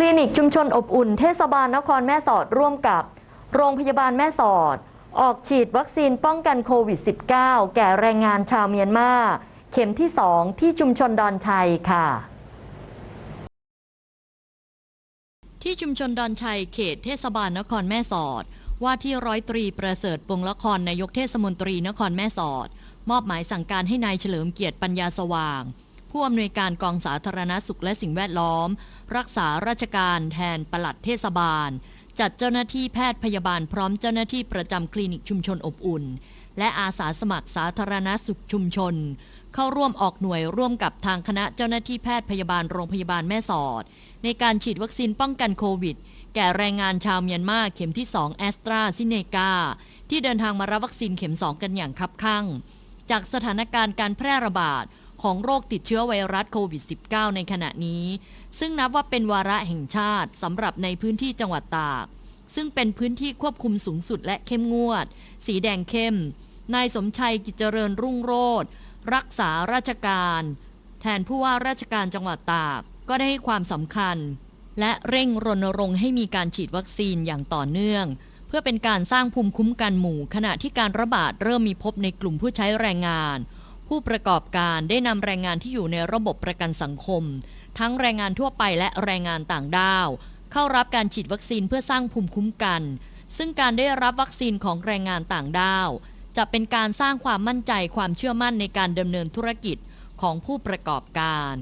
ลินิกชุมชนอบอุ่นเทศบาลนครแม่สอดร่วมกับ โรงพยาบาลแม่สอด ออกฉีดวัคซีนป้องกันโควิด -19 แก่แรงงานชาวเมียนมา เข็มที่ 2 ที่ชุมชนดอนชัยค่ะ ที่ชุมชนดอนชัยเขตเทศบาลนครแม่สอด ว่าที่ร้อยตรีประเสริฐปงละครนายกเทศมนตรีนครแม่สอด มอบหมายสั่งการให้นายเฉลิมเกียรติปัญญาสว่าง ผู้อำนวยการกองสาธารณสุขและสิ่งแวดล้อม รักษาราชการแทนปลัดเทศบาล จัดเจ้าหน้าที่แพทย์พยาบาลพร้อมเจ้าหน้าที่ประจำคลินิกชุมชนอบอุ่น และอาสาสมัครสาธารณสุขชุมชน เข้าร่วมออกหน่วยร่วมกับทางคณะเจ้าหน้าที่แพทย์พยาบาลโรงพยาบาลแม่สอด ในการฉีดวัคซีนป้องกันโควิดแก่แรงงานชาวเมียนมาเข็มที่ 2 แอสตราซิเนกา ที่เดินทางมารับวัคซีนเข็ม 2 กันอย่างคับคั่ง จากสถานการณ์การแพร่ระบาด ของโรคติดเชื้อไวรัสโควิด -19 ในขณะนี้ ซึ่งนับว่าเป็นวาระแห่งชาติสำหรับในพื้นที่จังหวัดตาก ซึ่งเป็นพื้นที่ควบคุมสูงสุดและเข้มงวด สีแดงเข้ม นายสมชัยกิจเจริญรุ่งโรธรักษาราชการ แทนผู้ว่าราชการจังหวัดตากก็ได้ให้ความสำคัญ และเร่งรณรงค์ให้มีการฉีดวัคซีนอย่างต่อเนื่อง เพื่อเป็นการสร้างภูมิคุ้มกันหมู่ ขณะที่การระบาดเริ่มมีพบในกลุ่มผู้ใช้แรงงาน ผู้ประกอบการได้นำแรงงานที่อยู่ในระบบประกันสังคม ทั้งแรงงานทั่วไปและแรงงานต่างด้าว เข้ารับการฉีดวัคซีนเพื่อสร้างภูมิคุ้มกัน ซึ่งการได้รับวัคซีนของแรงงานต่างด้าว จะเป็นการสร้างความมั่นใจความเชื่อมั่นในการดำเนินธุรกิจของผู้ประกอบการ